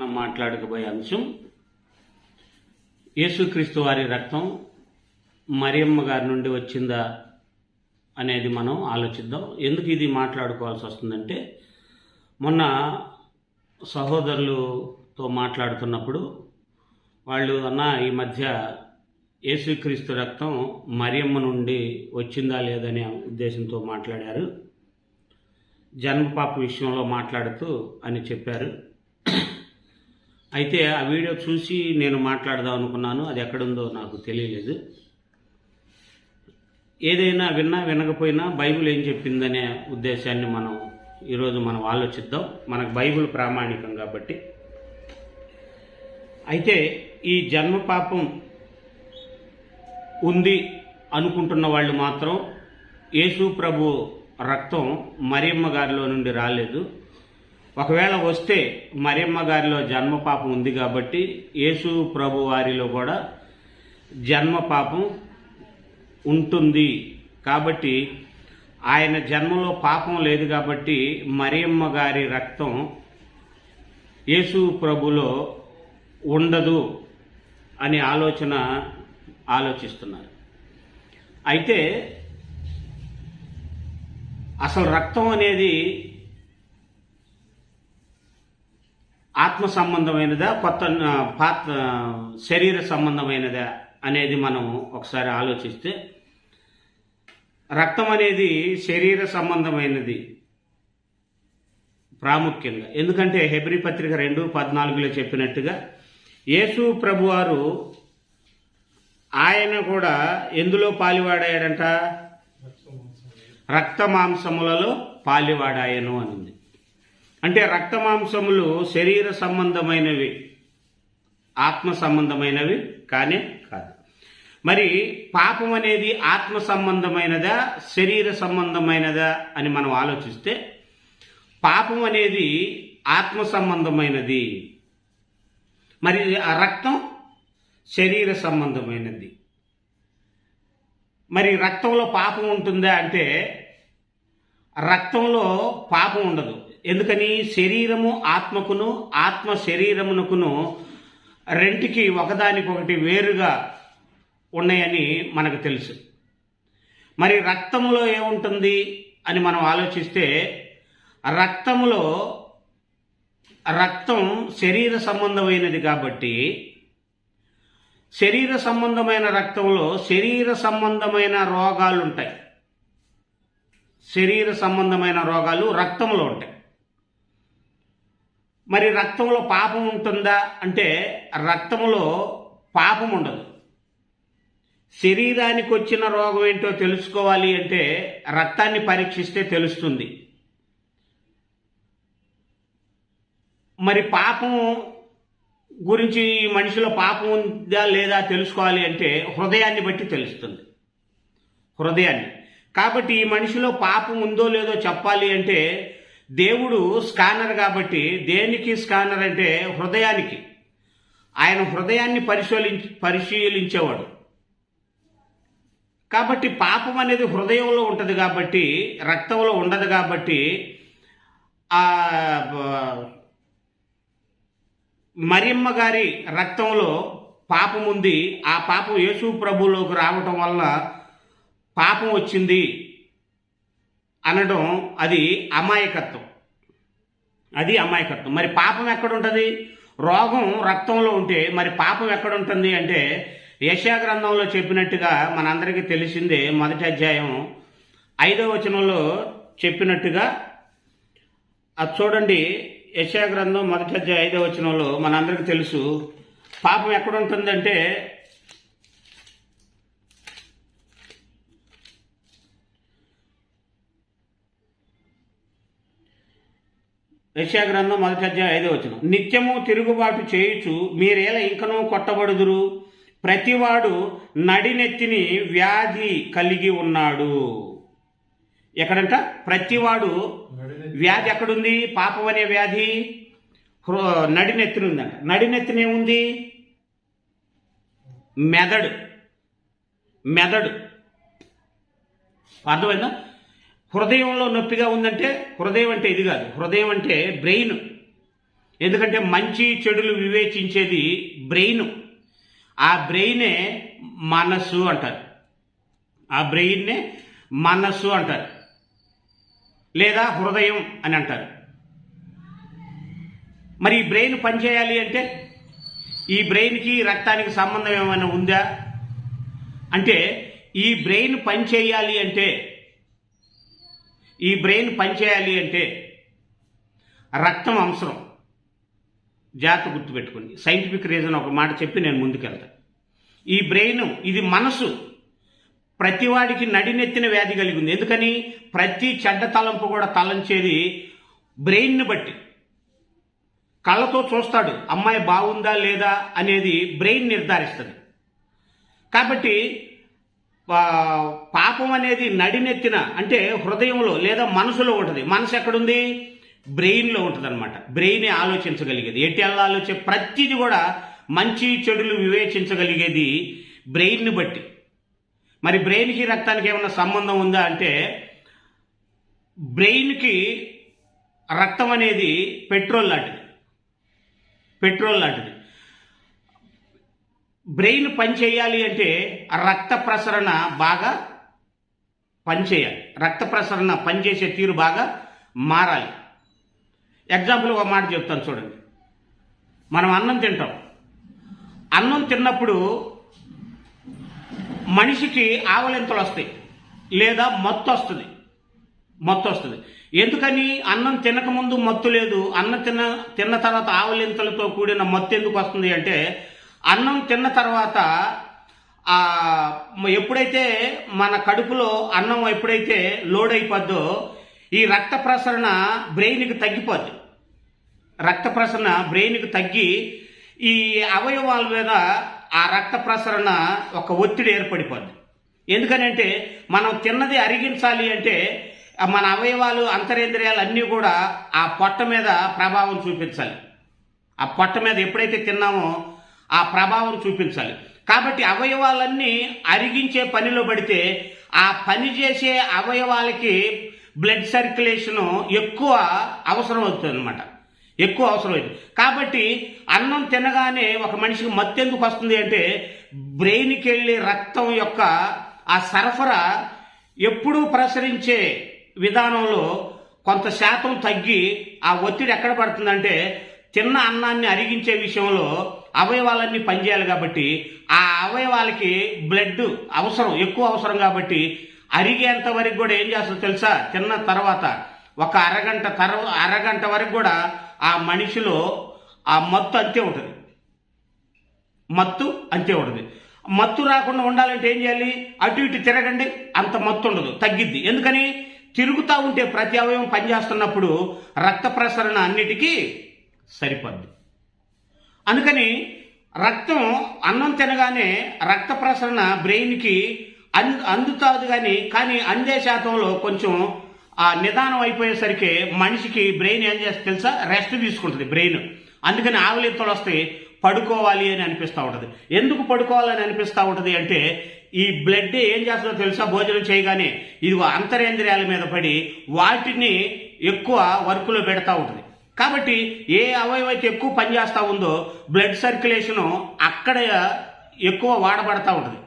మనం మాట్లాడకపోయే అంశం యేసుక్రీస్తు వారి రక్తం మరియమ్మ గారి నుండి వచ్చిందా అనేది మనం ఆలోచిద్దాం. ఎందుకు ఇది మాట్లాడుకోవాల్సి వస్తుందంటే మొన్న సహోదరులతో మాట్లాడుతున్నప్పుడు వాళ్ళు అన్న ఈ మధ్య యేసుక్రీస్తు రక్తం మరియమ్మ నుండి వచ్చిందా లేదనే ఉద్దేశంతో మాట్లాడారు. జన్మపాప విషయంలో మాట్లాడుతూ అని చెప్పారు. అయితే ఆ వీడియో చూసి నేను మాట్లాడదాం అనుకున్నాను. అది ఎక్కడుందో నాకు తెలియలేదు. ఏదైనా విన్నా వినకపోయినా బైబిల్ ఏం చెప్పిందనే ఉద్దేశాన్ని మనం ఈరోజు మనం ఆలోచిద్దాం. మనకు బైబిల్ ప్రామాణికం కాబట్టి. అయితే ఈ జన్మ పాపం ఉంది అనుకుంటున్న వాళ్ళు మాత్రం యేసు ప్రభు రక్తం మరియమ్మ గారిలో నుండి రాలేదు. ఒకవేళ వస్తే మరియమ్మ గారిలో జన్మ పాపం ఉంది కాబట్టి యేసు ప్రభు వారిలో కూడా జన్మ పాపం ఉంటుంది. కాబట్టి ఆయన జన్మలో పాపం లేదు కాబట్టి మరియమ్మ గారి రక్తం యేసు ప్రభులో ఉండదు అనే ఆలోచన ఆలోచిస్తున్నారు. అయితే అసలు రక్తం అనేది ఆత్మ సంబంధమైనదా కొత్త పాత్ర పాత శరీర సంబంధమైనదా అనేది మనం ఒకసారి ఆలోచిస్తే రక్తం అనేది శరీర సంబంధమైనది ప్రాముఖ్యంగా. ఎందుకంటే హెబ్రి పత్రిక రెండు పద్నాలుగులో చెప్పినట్టుగా యేసు ప్రభువారు ఆయన కూడా ఎందులో పాలివాడాడంట? రక్త మాంసములలో పాలివాడాయను అనింది. అంటే రక్త మాంసములు శరీర సంబంధమైనవి ఆత్మ సంబంధమైనవి కానే కాదు. మరి పాపం అనేది ఆత్మ సంబంధమైనదా శరీర సంబంధమైనదా అని మనం ఆలోచిస్తే పాపం అనేది ఆత్మ సంబంధమైనది. మరి ఆ రక్తం శరీర సంబంధమైనది. మరి రక్తంలో పాపం ఉంటుందా అంటే రక్తంలో పాపం ఉండదు. ఎందుకని శరీరము ఆత్మకును ఆత్మ శరీరమునకును రెంటికి ఒకదానికొకటి వేరుగా ఉన్నాయని మనకు తెలుసు. మరి రక్తంలో ఏముంటుంది అని మనం ఆలోచిస్తే రక్తంలో రక్తం శరీర సంబంధమైనది కాబట్టి శరీర సంబంధమైన రక్తంలో శరీర సంబంధమైన రోగాలు ఉంటాయి శరీర సంబంధమైన రోగాలు రక్తంలో ఉంటాయి. మరి రక్తంలో పాపం ఉంటుందా అంటే రక్తంలో పాపం ఉండదు. శరీరానికి వచ్చిన రోగం ఏంటో తెలుసుకోవాలి అంటే రక్తాన్ని పరీక్షిస్తే తెలుస్తుంది. మరి పాపం గురించి ఈ మనిషిలో పాపం ఉందా లేదా తెలుసుకోవాలి అంటే హృదయాన్ని బట్టి తెలుస్తుంది. హృదయాన్ని. కాబట్టి ఈ మనిషిలో పాపం ఉందో లేదో చెప్పాలి అంటే దేవుడు స్కానర్ కాబట్టి దేనికి స్కానర్ అంటే హృదయానికి. ఆయన హృదయాన్ని పరిశీలించి పరిశీలించేవాడు. కాబట్టి పాపం అనేది హృదయంలో ఉంటుంది కాబట్టి రక్తంలో ఉండదు కాబట్టి మరియమ్మ గారి రక్తంలో పాపం ఉంది. ఆ పాపం యేసు ప్రభులోకి రావటం వల్ల పాపం వచ్చింది. అనడం అది అమాయకత్వం. అది అమాయకత్వం. మరి పాపం ఎక్కడ ఉంటుంది రోగం రక్తంలో ఉంటే మరి పాపం ఎక్కడ ఉంటుంది అంటే యశా గ్రంథంలో చెప్పినట్టుగా మనందరికీ తెలిసిందే మొదటి అధ్యాయం ఐదో వచనంలో చెప్పినట్టుగా. అది చూడండి యశా గ్రంథం మొదటి అధ్యాయం ఐదో వచనంలో మనందరికీ తెలుసు. పాపం ఎక్కడ యశా గ్రంథం మొదటి అధ్యాయం ఐదో వచనం. నిత్యము తిరుగుబాటు చేయుచు మీరేల ఇంకనూ కొట్టబడుదురు? ప్రతివాడు నడినెత్తిని వ్యాధి కలిగి ఉన్నాడు. ఎక్కడంట? ప్రతివాడు వ్యాధి ఎక్కడుంది? పాపం అనే వ్యాధి? నడినెత్తిన ఉందంట నడినెత్తిన ఏముంది? మెదడు. మెదడు. అర్థమైందా? హృదయంలో నొప్పిగా ఉందంటే హృదయం అంటే ఇది కాదు. హృదయం అంటే బ్రెయిన్. ఎందుకంటే మంచి చెడులు వివేచించేది బ్రెయిన్. ఆ బ్రెయినే మనస్సు అంటారు. ఆ బ్రెయిన్నే మనస్సు అంటారు. లేదా హృదయం అని అంటారు. మరి ఈ బ్రెయిన్ పనిచేయాలి అంటే ఈ బ్రెయిన్కి రక్తానికి సంబంధం ఏమైనా ఉందా? అంటే ఈ బ్రెయిన్ పనిచేయాలి అంటే ఈ బ్రెయిన్ పనిచేయాలి అంటే రక్తం అవసరం. జాగ్రత్త గుర్తుపెట్టుకోండి. సైంటిఫిక్ రీజన్ ఒక మాట చెప్పి నేను ముందుకెళ్తాను ఈ బ్రెయిన్ ఇది మనసు. ప్రతివాడికి నడినెత్తిన వ్యాధి కలిగి ఉంది. ఎందుకని? ప్రతి చెడ్డ తలంపు కూడా తలంచేది బ్రెయిన్ని బట్టి. కళ్ళతో చూస్తాడు అమ్మాయి బాగుందా లేదా అనేది బ్రెయిన్ నిర్ధారిస్తుంది. కాబట్టి పాపం అనేది నడినెత్తిన అంటే హృదయంలో లేదా మనసులో ఉంటుంది. మనసు ఎక్కడుంది? బ్రెయిన్లో ఉంటుంది అనమాట బ్రెయిన్ ఆలోచించగలిగేది. ఎట్టి ఆలోచే ప్రతిది కూడా మంచి చెడులు వివేచించగలిగేది బ్రెయిన్ని బట్టి. మరి బ్రెయిన్కి రక్తానికి ఏమైనా సంబంధం ఉందా అంటే బ్రెయిన్కి రక్తం అనేది పెట్రోల్ లాంటిది. పెట్రోల్ లాంటిది. బ్రెయిన్ పనిచేయాలి అంటే రక్త ప్రసరణ బాగా పనిచేయాలి రక్త ప్రసరణ పనిచేసే తీరు బాగా మారాలి. ఎగ్జాంపుల్ ఒక మాట చెప్తాను చూడండి. మనం అన్నం తింటాం. అన్నం తిన్నప్పుడు మనిషికి ఆవలింతలు వస్తాయి. లేదా మత్తు వస్తుంది. మత్తు వస్తుంది. ఎందుకని? అన్నం తినకముందు మత్తు లేదు. అన్నం తిన్న తిన్న తర్వాత ఆవలింతలతో కూడిన మత్తు ఎందుకు వస్తుంది అంటే అన్నం తిన్న తర్వాత ఎప్పుడైతే మన కడుపులో అన్నం ఎప్పుడైతే లోడ్ అయిపోద్దో ఈ రక్త ప్రసరణ బ్రెయిన్కి తగ్గిపోద్ది. రక్త ప్రసరణ బ్రెయిన్కి తగ్గి ఈ అవయవాల మీద ఆ రక్త ప్రసరణ ఒక ఒత్తిడి ఏర్పడిపోద్ది. ఎందుకనంటే మనం తిన్నది అరిగించాలి అంటే మన అవయవాలు అంతరేంద్రియాలు అన్నీ కూడా ఆ పొట్ట మీద ప్రభావం చూపించాలి. ఆ పొట్ట మీద ఎప్పుడైతే తిన్నామో ఆ ప్రభావం చూపించాలి. కాబట్టి అవయవాలన్నీ అరిగించే పనిలో పడితే ఆ పని చేసే అవయవాలకి బ్లడ్ సర్క్యులేషన్ ఎక్కువ అవసరం అవుతుంది అనమాట ఎక్కువ అవసరం అవుతుంది. కాబట్టి అన్నం తినగానే ఒక మనిషికి మత్తెందుకు వస్తుంది అంటే బ్రెయిన్కి వెళ్ళే రక్తం యొక్క ఆ సరఫరా ఎప్పుడూ ప్రసరించే విధానంలో కొంత శాతం తగ్గి ఆ ఒత్తిడి ఎక్కడ పడుతుందంటే తిన్న అన్నాన్ని అరిగించే విషయంలో అవయవాలన్నీ పనిచేయాలి కాబట్టి ఆ అవయవాలకి బ్లడ్ అవసరం ఎక్కువ అవసరం కాబట్టి అరిగేంత వరకు కూడా ఏం చేస్తుందో తెలుసా? తిన్న తర్వాత ఒక అరగంట తర్వా అరగంట వరకు కూడా ఆ మనిషిలో ఆ మత్తు అంతే ఉంటుంది. మత్తు అంతే ఉంటుంది. మత్తు రాకుండా ఉండాలంటే ఏం చేయాలి? అటు ఇటు తిరగండి అంత మత్తు ఉండదు తగ్గిద్ది. ఎందుకని? తిరుగుతూ ఉంటే ప్రతి అవయవం పనిచేస్తున్నప్పుడు రక్త ప్రసరణ అన్నిటికీ సరిపోద్ది. అందుకని రక్తం అన్నం తినగానే రక్త ప్రసరణ బ్రెయిన్కి అన్ అందుతుంది కానీ కానీ అందే శాతంలో కొంచెం ఆ నిదానం అయిపోయేసరికి మనిషికి బ్రెయిన్ ఏం చేస్తే తెలుసా? రెస్ట్ తీసుకుంటుంది బ్రెయిన్. అందుకని ఆవలింతలు వస్తాయి. పడుకోవాలి అని అనిపిస్తూ ఉంటుంది. ఎందుకు పడుకోవాలని అనిపిస్తూ ఉంటుంది అంటే ఈ బ్లడ్ ఏం చేస్తుందో తెలుసా? భోజనం చేయగానే ఇదిగో అంతరేంద్రియాల మీద పడి వాటిని ఎక్కువ వర్కులో పెడతా ఉంటుంది. కాబట్టి ఏ అవయవం అయితే ఎక్కువ పనిచేస్తూ ఉందో బ్లడ్ సర్క్యులేషను అక్కడ ఎక్కువ వాడబడతా ఉంటుంది.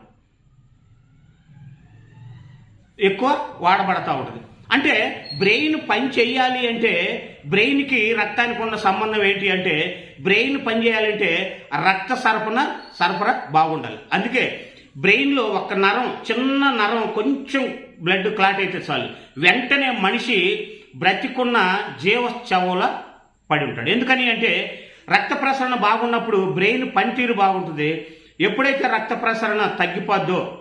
ఎక్కువ వాడబడతా ఉంటుంది. అంటే బ్రెయిన్ పని చేయాలి అంటే బ్రెయిన్కి రక్తానికి ఉన్న సంబంధం ఏంటి అంటే బ్రెయిన్ పని చేయాలంటే రక్త సరఫరా సరఫరా బాగుండాలి. అందుకే బ్రెయిన్లో ఒక నరం చిన్న నరం కొంచెం బ్లడ్ క్లాట్ అయితే చాలు. వెంటనే మనిషి బ్రతికున్న జీవ చవల పడి ఉంటాడు. ఎందుకని అంటే రక్త ప్రసరణ బాగున్నప్పుడు బ్రెయిన్ పనితీరు బాగుంటుంది. ఎప్పుడైతే రక్త ప్రసరణ తగ్గిపోద్దో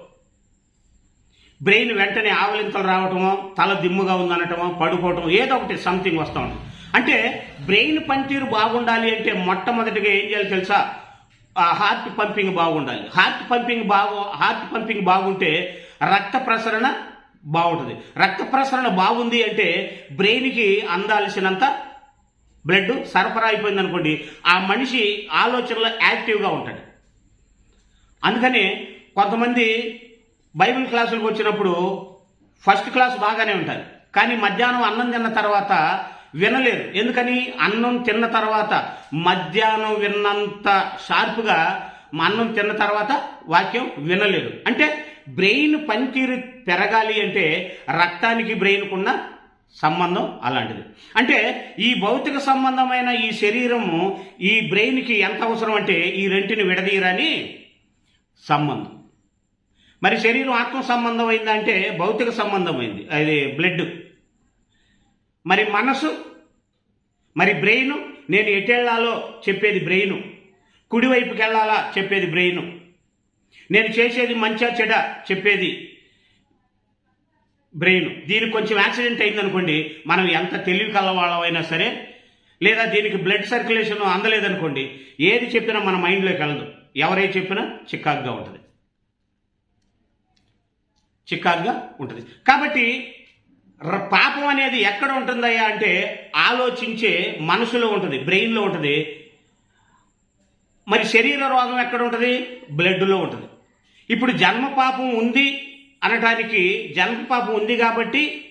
బ్రెయిన్ వెంటనే ఆవలింతలు రావటమో తల దిమ్ముగా ఉందనటమో పడుకోవటం ఏదో ఒకటి సంథింగ్ వస్తూ ఉంటుంది. అంటే బ్రెయిన్ పనితీరు బాగుండాలి అంటే మొట్టమొదటిగా ఏం చేయాలి తెలుసా? ఆ హార్ట్ పంపింగ్ బాగుండాలి. హార్ట్ పంపింగ్ బాగు హార్ట్ పంపింగ్ బాగుంటే రక్త ప్రసరణ బాగుంటుంది. రక్త ప్రసరణ బాగుంది అంటే బ్రెయిన్కి అందాల్సినంత బ్లడ్ సరఫరా అయిపోయింది అనుకోండి ఆ మనిషి ఆలోచనలో యాక్టివ్గా ఉంటాడు. అందుకని కొంతమంది బైబిల్ క్లాసులకు వచ్చినప్పుడు ఫస్ట్ క్లాస్ బాగానే ఉంటారు. కానీ మధ్యాహ్నం అన్నం తిన్న తర్వాత వినలేరు. ఎందుకని? అన్నం తిన్న తర్వాత మధ్యాహ్నం విన్నంత షార్ప్గా మా అన్నం తిన్న తర్వాత వాక్యం వినలేరు. అంటే బ్రెయిన్ పనితీరు పెరగాలి అంటే రక్తానికి బ్రెయిన్కున్న సంబంధం అలాంటిది. అంటే ఈ భౌతిక సంబంధమైన ఈ శరీరము ఈ బ్రెయిన్కి ఎంత అవసరం అంటే ఈ రెంటిని విడదీయరని సంబంధం. మరి శరీరం ఆత్మ సంబంధం అయిందంటే భౌతిక సంబంధమైంది. అది బ్లడ్ మరి మనసు మరి బ్రెయిన్ నేను ఎటెళ్ళాలో చెప్పేది బ్రెయిన్. కుడివైపుకి వెళ్ళాలా చెప్పేది బ్రెయిన్. నేను చేసేది మంచా చెడ చెప్పేది బ్రెయిన్. దీనికి కొంచెం యాక్సిడెంట్ అయిందనుకోండి మనం ఎంత తెలివి కలవాళ్ళమైనా సరే లేదా దీనికి బ్లడ్ సర్క్యులేషన్ అందలేదనుకోండి ఏది చెప్పినా మన మైండ్లోకి వెళ్ళదు. ఎవరే చెప్పినా చిక్కాగ్గా ఉంటుంది. చిక్కాగ్గా ఉంటుంది. కాబట్టి ర- పాపం అనేది ఎక్కడ ఉంటుందయ్యా అంటే ఆలోచించే మనసులో ఉంటుంది బ్రెయిన్లో ఉంటుంది. మరి శరీర రోగం ఎక్కడ ఉంటుంది? బ్లడ్లో ఉంటుంది. ఇప్పుడు జన్మ పాపం ఉంది అనటానికి జన్మ పాపం ఉంది కాబట్టి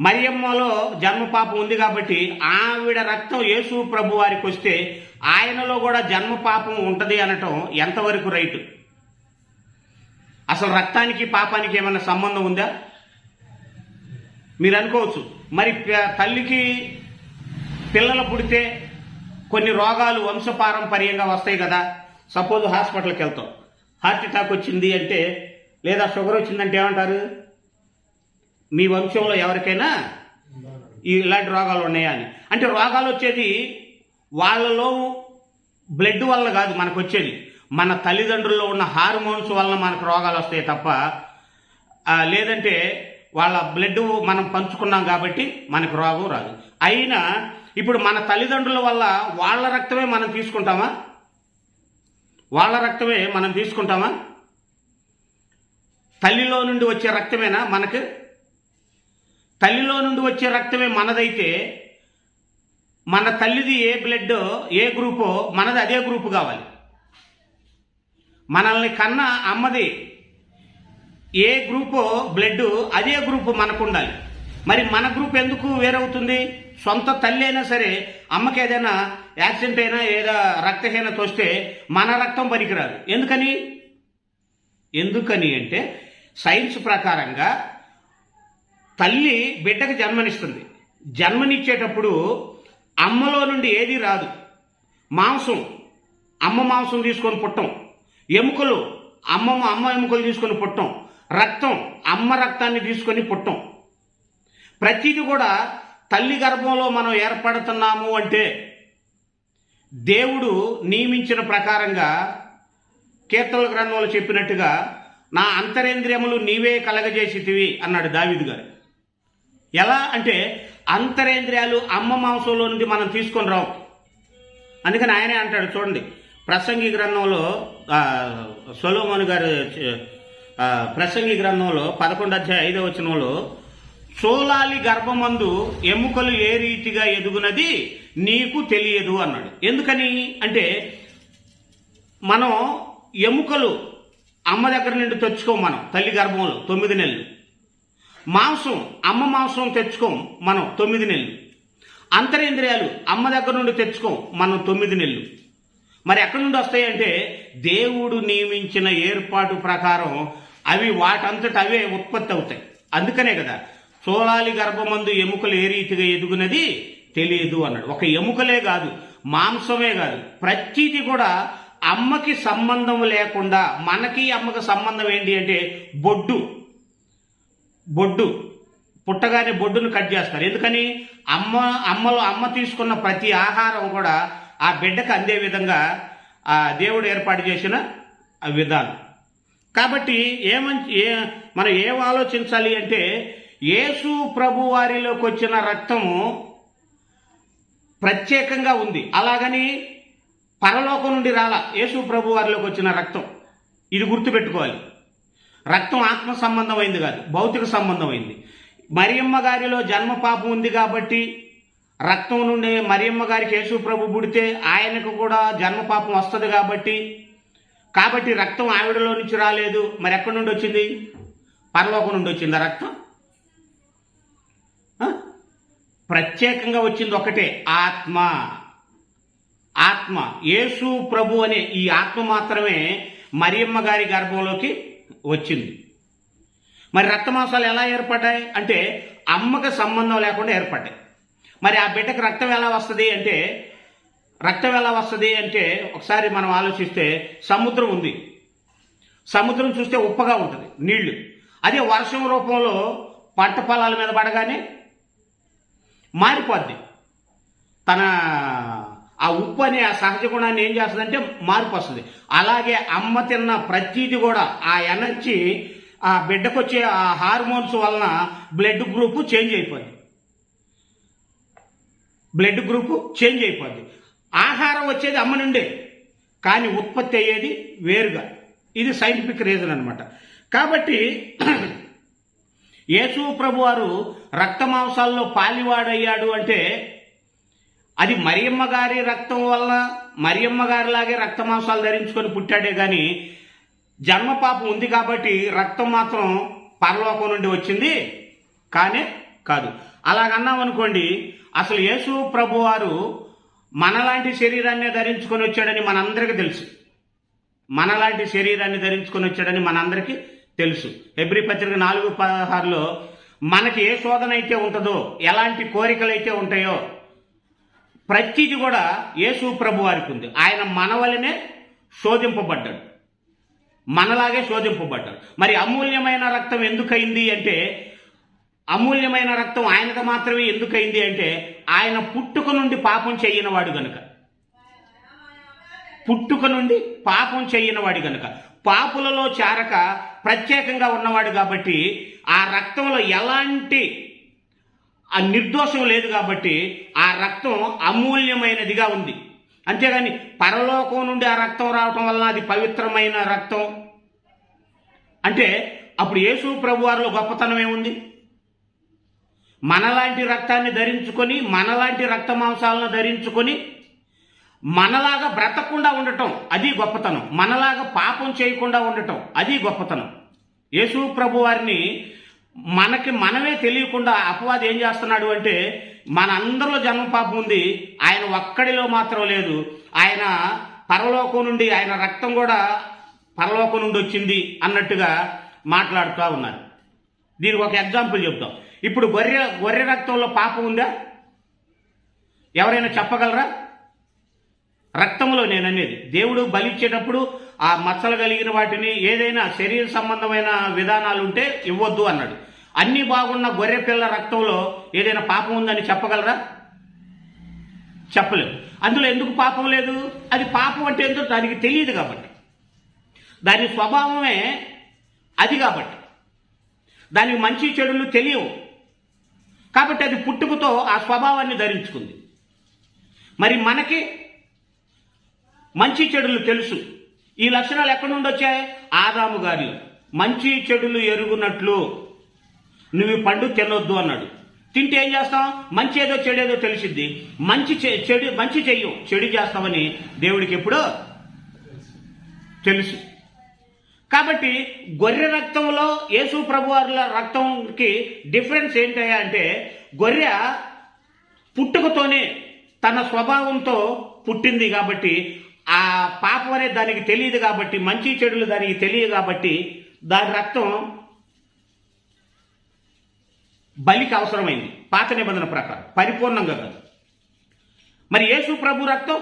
మరియమ్మలో జన్మ పాపం ఉంది కాబట్టి ఆవిడ రక్తం యేసు ప్రభు వారికి వస్తే ఆయనలో కూడా జన్మ పాపం ఉంటుంది అనటం ఎంతవరకు రైటు? అసలు రక్తానికి పాపానికి ఏమైనా సంబంధం ఉందా? మీరు అనుకోవచ్చు. మరి తల్లికి పిల్లలు పుడితే కొన్ని రోగాలు వంశపారంపర్యంగా వస్తాయి కదా. సపోజ్ హాస్పిటల్కి వెళ్తాం హార్ట్ అటాక్ వచ్చింది అంటే లేదా షుగర్ వచ్చిందంటే ఏమంటారు? మీ వంశంలో ఎవరికైనా ఇలాంటి రోగాలు ఉన్నాయా అని. అంటే రోగాలు వచ్చేది వాళ్ళలో బ్లడ్ వల్ల కాదు మనకు వచ్చేది. మన తల్లిదండ్రుల్లో ఉన్న హార్మోన్స్ వలన మనకు రోగాలు వస్తాయి తప్ప లేదంటే వాళ్ళ బ్లడ్ మనం పంచుకున్నాం కాబట్టి మనకు రోగం రాదు. అయినా ఇప్పుడు మన తల్లిదండ్రుల వల్ల వాళ్ళ రక్తమే మనం తీసుకుంటామా? వాళ్ళ రక్తమే మనం తీసుకుంటామా? తల్లిలో నుండి వచ్చే రక్తమేనా మనకు? తల్లిలో నుండి వచ్చే రక్తమే మనదైతే మన తల్లిది ఏ బ్లడ్ ఏ గ్రూపో మనది అదే గ్రూపు కావాలి. మనల్ని కన్న అమ్మది ఏ గ్రూపో బ్లడ్ అదే గ్రూప్ మనకు ఉండాలి మరి మన గ్రూప్ ఎందుకు వేరవుతుంది? సొంత తల్లి అయినా సరే అమ్మకి ఏదైనా యాక్సిడెంట్ అయినా ఏదో రక్తహీనత వస్తే మన రక్తం పనికిరాదు. ఎందుకని? ఎందుకని అంటే సైన్స్ ప్రకారంగా తల్లి బిడ్డకు జన్మనిస్తుంది. జన్మనిచ్చేటప్పుడు అమ్మలో నుండి ఏది రాదు. మాంసం అమ్మ మాంసం తీసుకొని పుట్టం. ఎముకలు అమ్మమ్మ అమ్మ ఎముకలు తీసుకొని పుట్టం. రక్తం అమ్మ రక్తాన్ని తీసుకొని పుట్టం. ప్రతిది కూడా తల్లి గర్భంలో మనం ఏర్పడుతున్నాము అంటే దేవుడు నియమించిన ప్రకారంగా కీర్తన గ్రంథంలో చెప్పినట్టుగా నా అంతరేంద్రియములు నీవే కలగజేసితివి అన్నాడు దావిద్ గారు. ఎలా అంటే అంతరేంద్రియాలు అమ్మ మాంసంలో నుండి మనం తీసుకొని రావు. అందుకని ఆయనే అంటాడు చూడండి ప్రసంగి గ్రంథంలో ఆ, సొలోమోన్ గారు ప్రసంగి గ్రంథంలో పదకొండు అధ్యాయ ఐదో వచనంలో చోలాలి గర్భమందు ఎముకలు ఏ రీతిగా ఎదుగునది నీకు తెలియదు అన్నాడు. ఎందుకని అంటే మనం ఎముకలు అమ్మ దగ్గర నుండి తెచ్చుకోం మనం తల్లి గర్భంలో తొమ్మిది నెలలు. మాంసం అమ్మ మాంసం తెచ్చుకోం మనం తొమ్మిది నెలలు. అంతరేంద్రియాలు అమ్మ దగ్గర నుండి తెచ్చుకోం మనం తొమ్మిది నెలలు. మరి ఎక్కడి నుండి వస్తాయంటే దేవుడు నియమించిన ఏర్పాటు ప్రకారం అవి వాటంతట అవే ఉత్పత్తి అవుతాయి. అందుకనే కదా చోళాలి గర్భమందు ఎముకలు ఏ రీతిగా ఎదుగునది? తెలియదు అన్నాడు. ఒక ఎముకలే కాదు మాంసమే కాదు. ప్రతిది కూడా అమ్మకి సంబంధం లేకుండా మనకి అమ్మకి సంబంధం ఏంటి అంటే బొడ్డు. బొడ్డు. పుట్టగానే బొడ్డును కట్ చేస్తారు. ఎందుకని? అమ్మ అమ్మలో అమ్మ తీసుకున్న ప్రతి ఆహారం కూడా ఆ బిడ్డకు అందే విధంగా ఆ దేవుడు ఏర్పాటు చేసిన విధానం. కాబట్టి ఏమని ఏ మనం ఏం ఆలోచించాలి అంటే యేసు ప్రభు వారిలోకి వచ్చిన రక్తము ప్రత్యేకంగా ఉంది. అలాగని పరలోకం నుండి రాల. యేసు ప్రభు వారిలోకి వచ్చిన రక్తం. ఇది గుర్తుపెట్టుకోవాలి. రక్తం ఆత్మ సంబంధమైంది కాదు భౌతిక సంబంధమైంది. మరియమ్మ గారిలో జన్మ పాపం ఉంది కాబట్టి రక్తం నుండి మరియమ్మ గారికి యేసు ప్రభు పుడితే ఆయనకు కూడా జన్మ పాపం వస్తుంది కాబట్టి కాబట్టి రక్తం ఆవిడలో నుంచి రాలేదు. మరి ఎక్కడి నుండి వచ్చింది? పరలోకం నుండి వచ్చింది ఆ? రక్తం ప్రత్యేకంగా వచ్చింది ఒకటే ఆత్మ. ఆత్మ. యేసు ప్రభు అనే ఈ ఆత్మ మాత్రమే మరియమ్మ గారి గర్భంలోకి వచ్చింది. మరి రక్తమాంసాలు ఎలా ఏర్పడ్డాయి? అంటే అమ్మకి సంబంధం లేకుండా ఏర్పడ్డాయి. మరి ఆ బిడ్డకు రక్తం ఎలా వస్తుంది అంటే రక్తం ఎలా వస్తుంది అంటే ఒకసారి మనం ఆలోచిస్తే సముద్రం ఉంది. సముద్రం చూస్తే ఉప్పగా ఉంటుంది నీళ్ళు. అదే వర్షం రూపంలో పంట పొలాల మీద పడగానే మారిపోద్ది. తన ఆ ఉప్పు అనే ఆ సహజ గుణాన్ని ఏం చేస్తుందంటే మార్పు వస్తుంది. అలాగే అమ్మ తిన్న ప్రతీది కూడా ఆ ఎనర్జీ ఆ బిడ్డకు వచ్చే ఆ హార్మోన్స్ వలన బ్లడ్ గ్రూప్ చేంజ్ అయిపోద్ది. బ్లడ్ గ్రూప్ చేంజ్ అయిపోద్ది. ఆహారం వచ్చేది అమ్మ నుండే కానీ ఉత్పత్తి అయ్యేది వేరుగా. ఇది సైంటిఫిక్ రీజన్ అనమాట కాబట్టి యేసు ప్రభు వారు రక్త మాంసాల్లో పాలివాడయ్యాడు అంటే అది మరియమ్మ గారి రక్తం వల్ల మరియమ్మ గారిలాగే రక్తమాంసాలు ధరించుకొని పుట్టాడే కానీ జన్మపాపం ఉంది కాబట్టి రక్తం మాత్రం పరలోకం నుండి వచ్చింది. కానే కాదు. అలాగన్నాం అనుకోండి అసలు యేసు ప్రభు వారు మనలాంటి శరీరాన్ని ధరించుకొని వచ్చాడని మనందరికీ తెలుసు. మనలాంటి శరీరాన్ని ధరించుకొని వచ్చాడని మనందరికీ తెలుసు. ఎబ్రి పత్రిక నాలుగు పదహారులో మనకి ఏ శోధన అయితే ఉంటుందో ఎలాంటి కోరికలు అయితే ఉంటాయో ప్రతిది కూడా యేసు ప్రభు వారికి ఉంది ఆయన మనవలనే శోధింపబడ్డాడు. మనలాగే శోధింపబడ్డాడు. మరి అమూల్యమైన రక్తం ఎందుకయింది అంటే అమూల్యమైన రక్తం ఆయనకు మాత్రమే ఎందుకయింది అంటే ఆయన పుట్టుక నుండి పాపం చేయనవాడు గనుక. పుట్టుక నుండి పాపం చేయనవాడు గనుక. పాపులలో చారక ప్రత్యేకంగా ఉన్నవాడు కాబట్టి ఆ రక్తంలో ఎలాంటి ఆ నిర్దోషం లేదు కాబట్టి ఆ రక్తం అమూల్యమైనదిగా ఉంది. అంతేగాని పరలోకం నుండి ఆ రక్తం రావటం వలన అది పవిత్రమైన రక్తం. అంటే అప్పుడు యేసు ప్రభు వారిలో గొప్పతనం ఏముంది? మనలాంటి రక్తాన్ని ధరించుకొని మనలాంటి రక్త మాంసాలను ధరించుకొని మనలాగా బ్రతకుండా ఉండటం అది గొప్పతనం. మనలాగా పాపం చేయకుండా ఉండటం అది గొప్పతనం. యేసు ప్రభు వారిని మనకి మనమే తెలియకుండా అపవాది ఏం చేస్తున్నాడు అంటే మన అందరిలో జన్మ పాపం ఉంది ఆయన ఒక్కడిలో మాత్రం లేదు. ఆయన పరలోకం నుండి ఆయన రక్తం కూడా పరలోకం నుండి వచ్చింది అన్నట్టుగా మాట్లాడుతూ ఉన్నారు. దీనికి ఒక ఎగ్జాంపుల్ చెప్తాం ఇప్పుడు గొర్రె గొర్రె రక్తంలో పాపం ఉందా? ఎవరైనా చెప్పగలరా? రక్తంలో నేను అనేది దేవుడు బలిచ్చేటప్పుడు ఆ మచ్చలు కలిగిన వాటిని ఏదైనా శరీర సంబంధమైన విధానాలు ఉంటే ఇవ్వద్దు అన్నాడు. అన్ని బాగున్న గొర్రె పిల్ల రక్తంలో ఏదైనా పాపం ఉందని చెప్పగలరా? చెప్పలేము అందులో ఎందుకు పాపం లేదు? అది పాపం అంటే ఏంటో దానికి తెలియదు కాబట్టి. దాని స్వభావమే అది కాబట్టి. దానికి మంచి చెడులు తెలియవు. కాబట్టి అది పుట్టుకతో ఆ స్వభావాన్ని ధరించుకుంది. మరి మనకి మంచి చెడులు తెలుసు. ఈ లక్షణాలు ఎక్కడి నుండి వచ్చాయి? ఆదాము గారిలో. మంచి చెడులు ఎరుగునట్లు. నువ్వు పండు తినొద్దు అన్నాడు. తింటే ఏం చేస్తాం? మంచి ఏదో చెడు ఏదో తెలిసిద్ది. మంచి చె- చెడు మంచి చెయ్యం. చెడు చేస్తామని దేవుడికి ఎప్పుడో తెలుసు. కాబట్టి గొర్రె రక్తంలో యేసు ప్రభువారుల రక్తంకి డిఫరెన్స్ ఏంటయ్యా అంటే గొర్రె పుట్టుకతోనే తన స్వభావంతో పుట్టింది కాబట్టి ఆ పాపం అనేది దానికి తెలియదు కాబట్టి మంచి చెడులు దానికి తెలియదు కాబట్టి దాని రక్తం బలికి అవసరమైంది. పాత నిబంధన ప్రకారం. పరిపూర్ణంగా కాదు. మరి యేసు ప్రభు రక్తం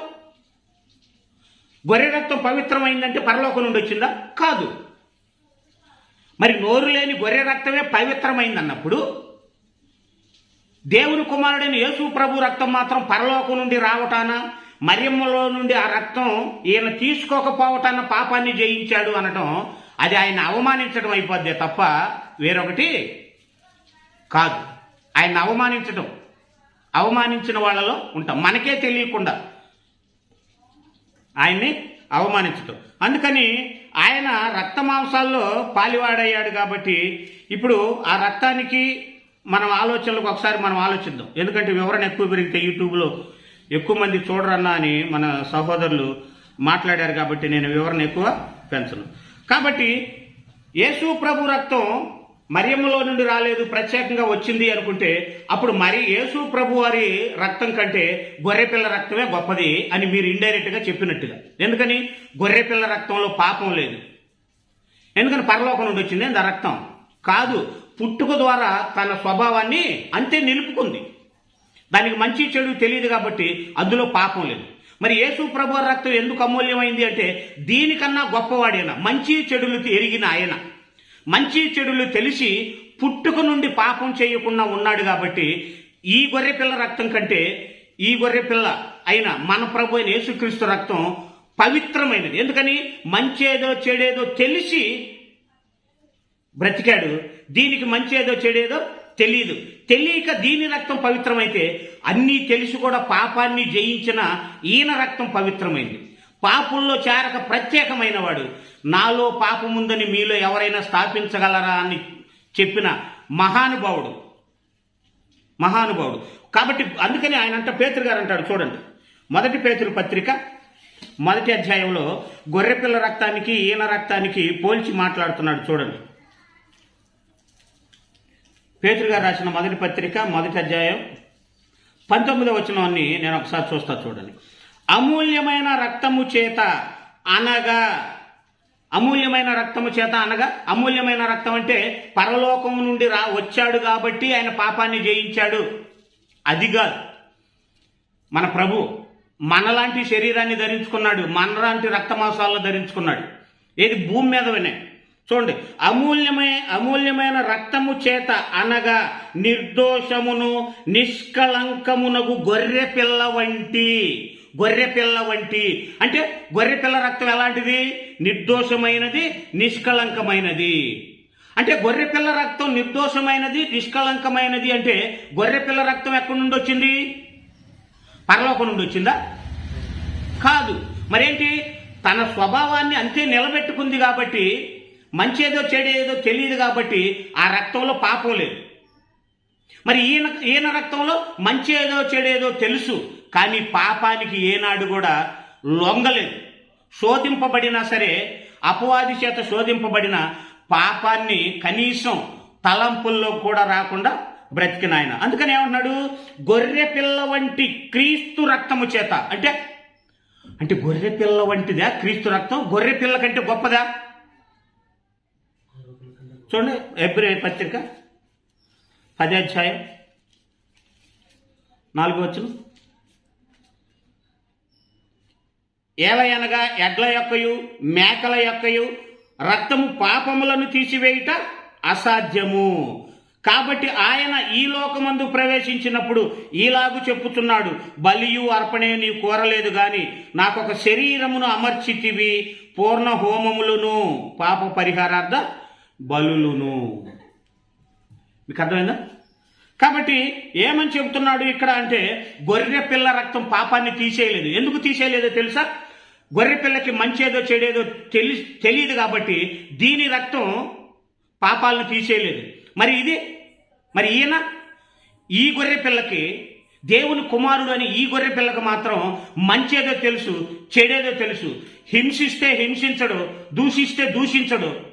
గొర్రె రక్తం పవిత్రమైందంటే పరలోకం నుండి వచ్చిందా? కాదు. మరి నోరు లేని గొర్రె రక్తమే పవిత్రమైంది అన్నప్పుడు దేవుని కుమారుడైన యేసు ప్రభు రక్తం మాత్రం పరలోకం నుండి రావటాన? మరియమ్మలో నుండి ఆ రక్తం ఈయన తీసుకోకపోవటాన పాపాన్ని జయించాడు అనటం అది ఆయన అవమానించడం అయిపోద్ది తప్ప వేరొకటి కాదు. ఆయన అవమానించడం అవమానించిన వాళ్ళలో ఉంటాం. మనకే తెలియకుండా ఆయన్ని అవమానించటం. అందుకని ఆయన రక్త మాంసాల్లో పాలివాడయ్యాడు కాబట్టి ఇప్పుడు ఆ రక్తానికి మనం ఆలోచనలకు ఒకసారి మనం ఆలోచిద్దాం. ఎందుకంటే వివరణ ఎక్కువ పెరిగితే యూట్యూబ్లో ఎక్కువ మంది చూడరన్నా అని మన సహోదరులు మాట్లాడారు కాబట్టి నేను వివరణ ఎక్కువ పెంచను. కాబట్టి యేసు ప్రభు రక్తం మరియమ్మలో నుండి రాలేదు ప్రత్యేకంగా వచ్చింది అనుకుంటే అప్పుడు మరి యేసు ప్రభు వారి రక్తం కంటే గొర్రెపిల్ల రక్తమే గొప్పది అని మీరు ఇండైరెక్ట్గా చెప్పినట్టుగా. ఎందుకని? గొర్రెపిల్ల రక్తంలో పాపం లేదు. ఎందుకని? పరలోకం నుండి వచ్చింది ఆ రక్తం. కాదు పుట్టుక ద్వారా తన స్వభావాన్ని అంతే నిలుపుకుంది. దానికి మంచి చెడు తెలియదు కాబట్టి అందులో పాపం లేదు. మరి యేసు ప్రభు రక్తం ఎందుకు అమూల్యమైంది అంటే దీనికన్నా గొప్పవాడైన మంచి చెడులు ఎరిగిన ఆయన. మంచి చెడులు తెలిసి పుట్టుక నుండి పాపం చేయకుండా ఉన్నాడు కాబట్టి ఈ గొర్రె పిల్ల రక్తం కంటే ఈ గొర్రె పిల్ల అయిన మన ప్రభు అయిన యేసుక్రీస్తు రక్తం పవిత్రమైనది. ఎందుకని? మంచేదో చెడేదో తెలిసి బ్రతికాడు. దీనికి మంచేదో చెడేదో తెలియదు తెలియక దీని రక్తం పవిత్రమైతే అన్నీ తెలిసి కూడా పాపాన్ని జయించిన ఈయన రక్తం పవిత్రమైంది. పాపుల్లో చేరక ప్రత్యేకమైన వాడు నాలో పాపముందని మీలో ఎవరైనా స్థాపించగలరా అని చెప్పిన మహానుభావుడు. మహానుభావుడు. కాబట్టి అందుకని ఆయన అంట పేతురు గారు అంటాడు చూడండి. మొదటి పేతురు పత్రిక మొదటి అధ్యాయంలో గొర్రెపిల్ల రక్తానికి ఈయన రక్తానికి పోల్చి మాట్లాడుతున్నాడు చూడండి. పేతురు గారు రాసిన మొదటి పత్రిక మొదటి అధ్యాయం. పంతొమ్మిదో వచనాన్ని నేను ఒకసారి చూస్తా చూడండి. అమూల్యమైన రక్తము చేత అనగా అమూల్యమైన రక్తము చేత అనగా అమూల్యమైన రక్తం అంటే పరలోకం నుండి రా వచ్చాడు కాబట్టి ఆయన పాపాన్ని జయించాడు. అది కాదు. మన ప్రభు మనలాంటి శరీరాన్ని ధరించుకున్నాడు మనలాంటి రక్తమాసాలను ధరించుకున్నాడు. ఏది భూమి మీద వినే చూడండి అమూల్యమై అమూల్యమైన రక్తము చేత అనగా నిర్దోషమును నిష్కళంకమునగు గొర్రె పిల్ల వంటి గొర్రె పిల్ల వంటి. అంటే గొర్రె పిల్ల రక్తం ఎలాంటిది? నిర్దోషమైనది నిష్కళంకమైనది. అంటే గొర్రె పిల్ల రక్తం నిర్దోషమైనది నిష్కళంకమైనది అంటే గొర్రె పిల్ల రక్తం ఎక్కడి నుండి వచ్చింది? పరలోకం నుండి వచ్చిందా? కాదు. మరేంటి? తన స్వభావాన్ని అంతే నిలబెట్టుకుంది కాబట్టి మంచి ఏదో చెడేదో తెలియదు కాబట్టి ఆ రక్తంలో పాపం లేదు. మరి ఈయన ఈయన రక్తంలో మంచి ఏదో చెడేదో తెలుసు కానీ పాపానికి ఏనాడు కూడా లొంగలేదు. శోధింపబడినా సరే అపవాది చేత శోధింపబడిన పాపాన్ని కనీసం తలంపుల్లో కూడా రాకుండా బ్రతికిన ఆయన. అందుకని ఏమన్నాడు గొర్రె పిల్ల వంటి క్రీస్తు రక్తము చేత. అంటే అంటే గొర్రె పిల్ల వంటిదా క్రీస్తు రక్తం? గొర్రె పిల్ల కంటే గొప్పదా? చూడండి ఎబ్రి పత్రిక పది అధ్యాయం నాలుగు వచ్చును ఏలయనగా ఎడ్ల యొక్కయు మేకల యొక్కయు రక్తము పాపములను తీసివేయుట అసాధ్యము. కాబట్టి ఆయన ఈ లోకమందు ప్రవేశించినప్పుడు ఈలాగు చెప్పుతున్నాడు బలియు అర్పణే నీ కోరలేదు గాని నాకొక శరీరమును అమర్చితివి పూర్ణ హోమములను పాప పరిహారార్థ బలులును. మీకు అర్థమైందా? కాబట్టి ఏమని చెబుతున్నాడు ఇక్కడ అంటే గొర్రె పిల్ల రక్తం పాపాన్ని తీసేయలేదు. ఎందుకు తీసేయలేదో తెలుసా? గొర్రె పిల్లకి మంచేదో చెడేదో తెలి తెలియదు కాబట్టి దీని రక్తం పాపాలను తీసేయలేదు. మరి ఇది? మరి ఈయన? ఈ గొర్రె పిల్లకి దేవుని కుమారుడు అని ఈ గొర్రె పిల్లకి మాత్రం మంచేదో తెలుసు చెడేదో తెలుసు. హింసిస్తే హింసించడు దూషిస్తే దూషించడు.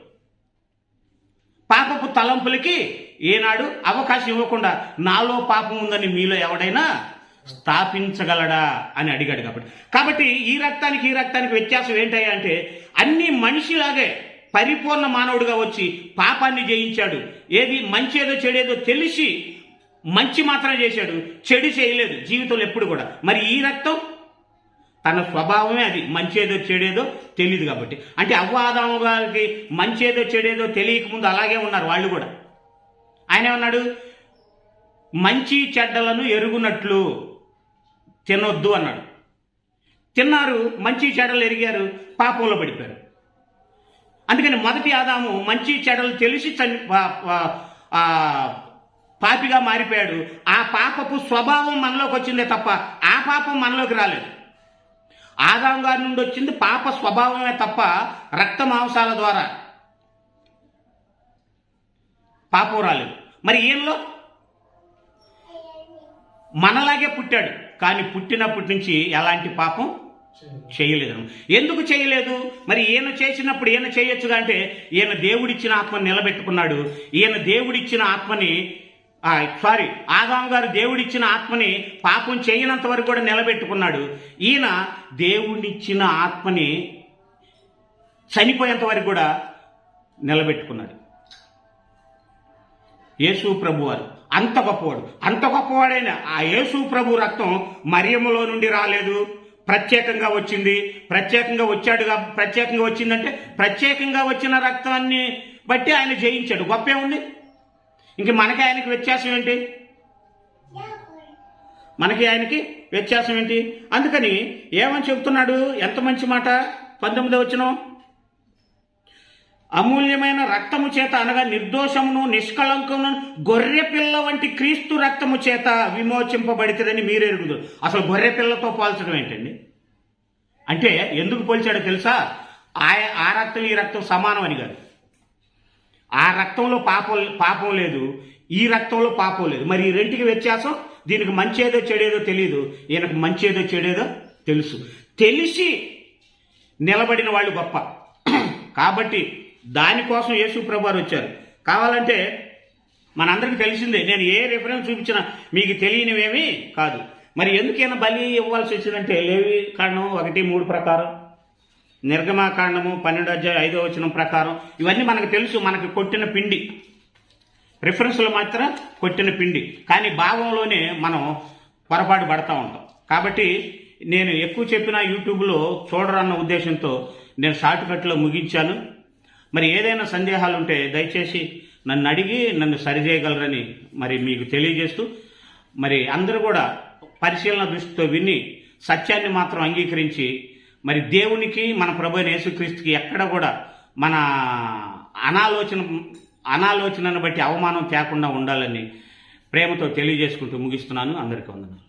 పాపపు తలంపులకి ఏనాడు అవకాశం ఇవ్వకుండా నాలో పాపం ఉందని మీలో ఎవడైనా స్థాపించగలడా అని అడిగాడు కాబట్టి. కాబట్టి ఈ రక్తానికి ఈ రక్తానికి వ్యత్యాసం ఏంటయ్యా అంటే అన్ని మనిషిలాగే పరిపూర్ణ మానవుడిగా వచ్చి పాపాన్ని జయించాడు. ఏది మంచేదో చెడేదో తెలిసి మంచి మాత్రమే చేశాడు. చెడు చేయలేదు. జీవితంలో ఎప్పుడు కూడా. మరి ఈ రక్తం తన స్వభావమే అది. మంచేదో చెడేదో తెలియదు కాబట్టి. అంటే అవ్వాదాము గారికి మంచేదో చెడేదో తెలియక ముందు అలాగే ఉన్నారు వాళ్ళు కూడా. ఆయన ఏమన్నాడు? మంచి చెడ్డలను ఎరుగునట్లు తినొద్దు అన్నాడు. తిన్నారు మంచి చెడ్డలు ఎరిగారు పాపంలో పడిపోయారు. అందుకని మొదటి ఆదాము మంచి చెడ్డలు తెలిసి చని పాపిగా మారిపోయాడు. ఆ పాపపు స్వభావం మనలోకి వచ్చిందే తప్ప ఆ పాపం మనలోకి రాలేదు. ఆదాం గారి నుండి వచ్చింది పాప స్వభావమే తప్ప రక్త మాంసాల ద్వారా. పాపం రాలేదు. మరి ఈయనలో మనలాగే పుట్టాడు. కానీ పుట్టినప్పటి నుంచి ఎలాంటి పాపం చేయలేదు. ఎందుకు చేయలేదు? మరి ఈయన చేసినప్పుడు ఈయన చేయొచ్చుగా అంటే ఈయన దేవుడిచ్చిన ఆత్మని నిలబెట్టుకున్నాడు. ఈయన దేవుడిచ్చిన ఆత్మని సారీ ఆదాం గారు దేవుడిచ్చిన ఆత్మని పాపం చేయనంత వరకు కూడా నిలబెట్టుకున్నాడు. ఈయన దేవుడిచ్చిన ఆత్మని చనిపోయేంత వరకు కూడా నిలబెట్టుకున్నాడు. యేసు ప్రభువారు అంత గొప్పవాడు. అంత గొప్పవాడైన ఆ యేసు ప్రభు రక్తం మరియములో నుండి రాలేదు. ప్రత్యేకంగా వచ్చింది. ప్రత్యేకంగా వచ్చాడుగా ప్రత్యేకంగా వచ్చిందంటే ప్రత్యేకంగా వచ్చిన రక్తాన్ని బట్టి ఆయన జయించాడు. గొప్ప ఉంది? ఇంక మనకి ఆయనకి వ్యత్యాసం ఏంటి? మనకి ఆయనకి వ్యత్యాసం ఏంటి? అందుకని ఏమని చెప్తున్నాడు ఎంత మంచి మాట? పంతొమ్మిది వచ్చిన అమూల్యమైన రక్తము చేత అనగా నిర్దోషమును నిష్కళంకమును గొర్రె పిల్ల వంటి క్రీస్తు రక్తము చేత విమోచింపబడితేదని మీరెరుగుదు అసలు గొర్రె పిల్లతో పోల్చడం ఏంటండి? అంటే ఎందుకు పోల్చాడో తెలుసా? ఆ ఆ రక్తం ఈ రక్తం సమానం అని కాదు. ఆ రక్తంలో పాపం పాపం లేదు. ఈ రక్తంలో పాపం లేదు. మరి ఈ రెంటికి వ్యత్యాసం? దీనికి మంచి ఏదో చెడేదో తెలియదు ఈయనకు మంచి ఏదో చెడేదో తెలుసు. తెలిసి నిలబడిన వాళ్ళు గొప్ప. కాబట్టి దానికోసం యేసు ప్రభువారు వచ్చారు. కావాలంటే మనందరికీ తెలిసిందే నేను ఏ రిఫరెన్స్ చూపించినా మీకు తెలియనివేమీ కాదు. మరి ఎందుకైనా బలి ఇవ్వాల్సి వచ్చిందంటే లేవి కారణం ఒకటి మూడు ప్రకారం. నిర్గమాకాండము పన్నెండు అధ్యాయ ఐదో వచనం ప్రకారం ఇవన్నీ మనకు తెలుసు మనకు కొట్టిన పిండి. రిఫరెన్స్లో మాత్రం కొట్టిన పిండి. కానీ భావంలోనే మనం పొరపాటు పడతా ఉంటాం. కాబట్టి నేను ఎక్కువ చెప్పిన యూట్యూబ్లో చూడరన్న ఉద్దేశంతో నేను షార్ట్ కట్లో ముగించాను. మరి ఏదైనా సందేహాలు ఉంటే దయచేసి నన్ను అడిగి నన్ను సరిచేయగలరని మరి మీకు తెలియజేస్తూ మరి అందరూ కూడా పరిశీలన దృష్టితో విని సత్యాన్ని మాత్రం అంగీకరించి మరి దేవునికి మన ప్రభు యేసుక్రీస్తుకి ఎక్కడ కూడా మన అనాలోచన అనాలోచనను బట్టి అవమానం తేకుండా ఉండాలని ప్రేమతో తెలియజేసుకుంటూ ముగిస్తున్నాను. అందరికీ వందనాలు.